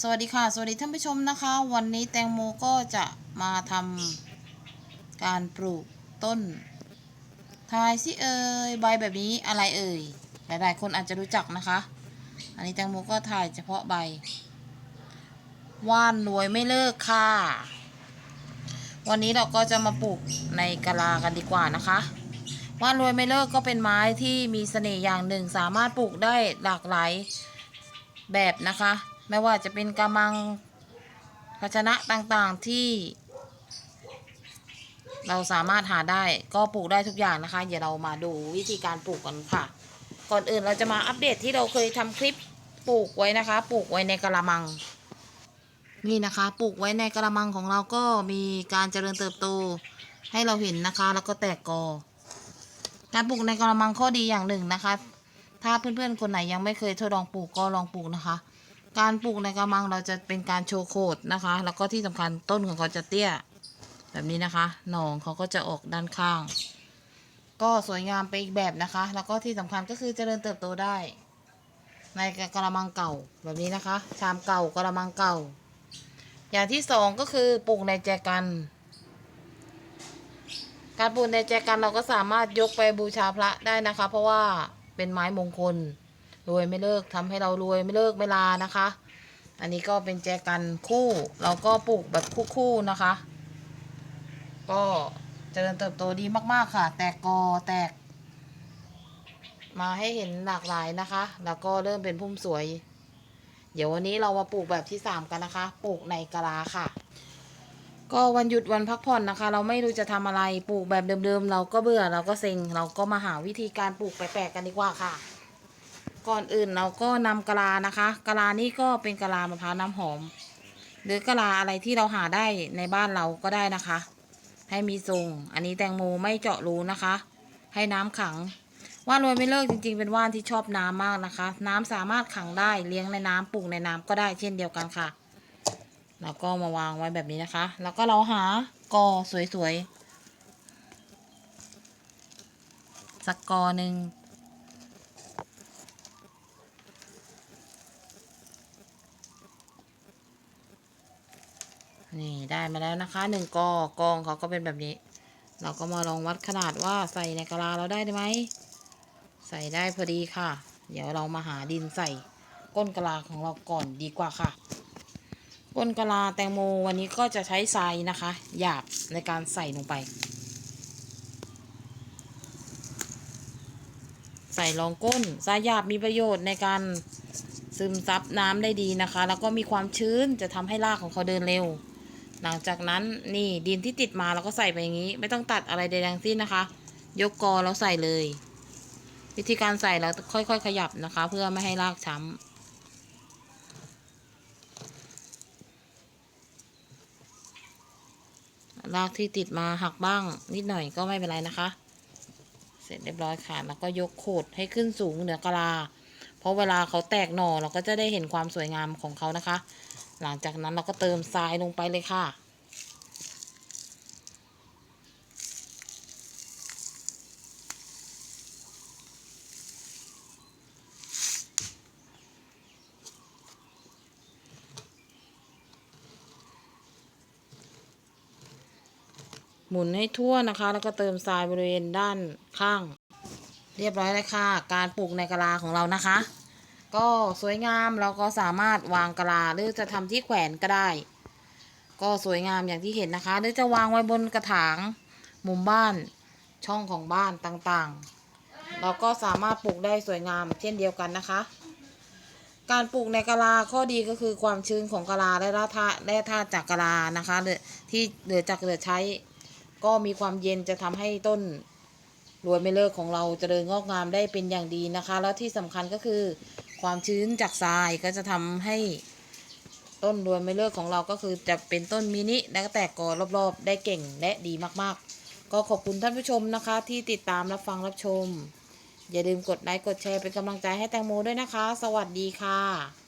สวัสดีค่ะ สวัสดีท่านผู้ชมนะคะ วันนี้แตงโมก็จะมาทำการปลูกต้นทายสิเอ่ยใบแบบนี้อะไรเอ่ยหลายๆ คนอาจจะรู้จักนะคะ อันนี้แตงโมก็ถ่ายเฉพาะใบ ว่านรวยไม่เลิกค่ะ วันนี้เราก็จะมาปลูกในกะลากันดีกว่านะคะ ว่านรวยไม่เลิกก็เป็นไม้ที่มีเสน่ห์อย่างหนึ่ง สามารถปลูกได้หลากหลายแบบนะคะ ไม่ว่าจะเป็นกระมังภาชนะต่างๆที่ เราสามารถหาได้ก็ปลูกได้ทุกอย่างนะคะ เดี๋ยวเรามาดูวิธีการปลูกกันค่ะ ก่อนอื่นเราจะมาอัปเดตที่เราเคยทำคลิปปลูกไว้นะคะ ปลูกไว้ในกระมัง นี่นะคะ ปลูกไว้ในกระมังของเราก็มีการเจริญเติบโตให้เราเห็นนะคะ แล้วก็แตกกอการปลูกในกระมังข้อดีอย่างหนึ่งนะคะ ถ้าเพื่อนๆคนไหนยังไม่เคยทดลองปลูกก็ลองปลูกนะคะ การปลูกในกระมังเราจะเป็นการโชว์โคดนะคะ แล้วก็ที่สำคัญต้นของเขาจะเตี้ย แบบนี้นะคะ หนองเขาก็จะออกด้านข้าง ก็สวยงามไปอีกแบบนะคะ แล้วก็ที่สำคัญก็คือเจริญเติบโตได้ ในกระมังเก่าแบบนี้นะคะ ชามเก่ากระมังเก่า อย่างที่สองก็คือปลูกในแจกัน การปลูกในแจกันเราก็สามารถยกไปบูชาพระได้นะคะ เพราะว่าเป็นไม้มงคล รวยไม่เลิกทำให้เรารวยไม่เลิกไม่ลานะคะ อันนี้ก็เป็นแจกันคู่เราก็ปลูกแบบคู่ๆนะคะ ก็เจริญเติบโตดีมากๆค่ะ แตกกอแตก มาให้เห็นหลากหลายนะคะ แล้วก็เริ่มเป็นพุ่มสวย เดี๋ยววันนี้เรามาปลูกแบบที่สามกันนะคะ ปลูกในกะลาค่ะ ก็วันหยุดวันพักผ่อนนะคะ เราไม่รู้จะทำอะไรปลูกแบบเดิมๆ เราก็เบื่อเราก็เซ็งเราก็มาหาวิธีการปลูกแปลกๆกันดีกว่าค่ะ ก่อนอื่นเราก็นำกะลานะคะกะลานี่ก็เป็นกะลามะพร้าวน้ำหอม หรือกะลาอะไรที่เราหาได้ในบ้านเราก็ได้นะคะ ให้มีทรง อันนี้แตงโมไม่เจาะรูนะคะ ให้น้ำขัง ว่านรวยไม่เลิกจริง ๆ เป็นว่านที่ชอบน้ำมากนะคะ น้ำสามารถขังได้เลี้ยงในน้ำปลูกในน้ำก็ได้เช่นเดียวกันค่ะแล้วก็มาวางไว้แบบนี้นะคะ แล้วก็เราหากอสวยๆสักกอหนึ่ง นี่ได้มาแล้วนะคะหนึ่งกอกองเขาก็เป็นแบบนี้ เราก็มาลองวัดขนาดว่าใส่ในกะลาเราได้ไหมใส่ได้พอดีค่ะ เดี๋ยวเรามาหาดินใส่ก้นกะลาของเราก่อนดีกว่าค่ะ ก้นกะลาแตงโมวันนี้ก็จะใช้ทรายนะคะ หยาบในการใส่ลงไป ใส่รองก้นทรายหยาบมีประโยชน์ในการซึมซับน้ำได้ดีนะคะ แล้วก็มีความชื้นจะทำให้รากของเขาเดินเร็ว หลังจากนั้นนี่ดินที่ติดมาเราก็ใส่ไปอย่างนี้ ไม่ต้องตัดอะไรใดๆทั้งสิ้นนะคะ ยกกอแล้วใส่เลย วิธีการใส่เราค่อยๆ ขยับนะคะ เพื่อไม่ให้รากช้ำรากที่ติดมาหักบ้างนิดหน่อยก็ไม่เป็นไรนะคะ เสร็จเรียบร้อยค่ะ แล้วก็ยกโขดให้ขึ้นสูงเหนือกะลา เพราะเวลาเขาแตกหน่อเราก็จะได้เห็นความสวยงามของเขานะคะ หลังจากนั้นเราก็เติมทรายลงไปเลยค่ะ หมุนให้ทั่วนะคะ แล้วก็เติมทรายบริเวณด้านข้าง เรียบร้อยเลยค่ะ การปลูกในกะลาของเรานะคะ ก็สวยงามเราก็สามารถวางกระลาหรือจะทำที่แขวนก็ได้ ก็สวยงามอย่างที่เห็นนะคะ หรือจะวางไว้บนกระถางมุมบ้านช่องของบ้านต่างๆ เราก็สามารถปลูกได้สวยงามเช่นเดียวกันนะคะ การปลูกในกะลาข้อดีก็คือความชื้นของกะลาและธาตุและธาตุจากกะลานะคะที่เหลือจากเหลือใช้ ก็มีความเย็นจะทำให้ต้นรวยไม่เลิกของเราเจริญงอกงามได้เป็นอย่างดีนะคะ แล้วที่สำคัญก็คือ ความชื้นจากทรายก็จะทำให้ต้นรวยไม่เลิกของเราก็คือจะเป็นต้นมินิและแตกกอรอบๆ ได้เก่งและดีมากๆ ก็ขอบคุณท่านผู้ชมนะคะ ที่ติดตามรับฟังรับชม อย่าลืมกดไลค์กดแชร์เป็นกำลังใจให้แตงโมด้วยนะคะ สวัสดีค่ะ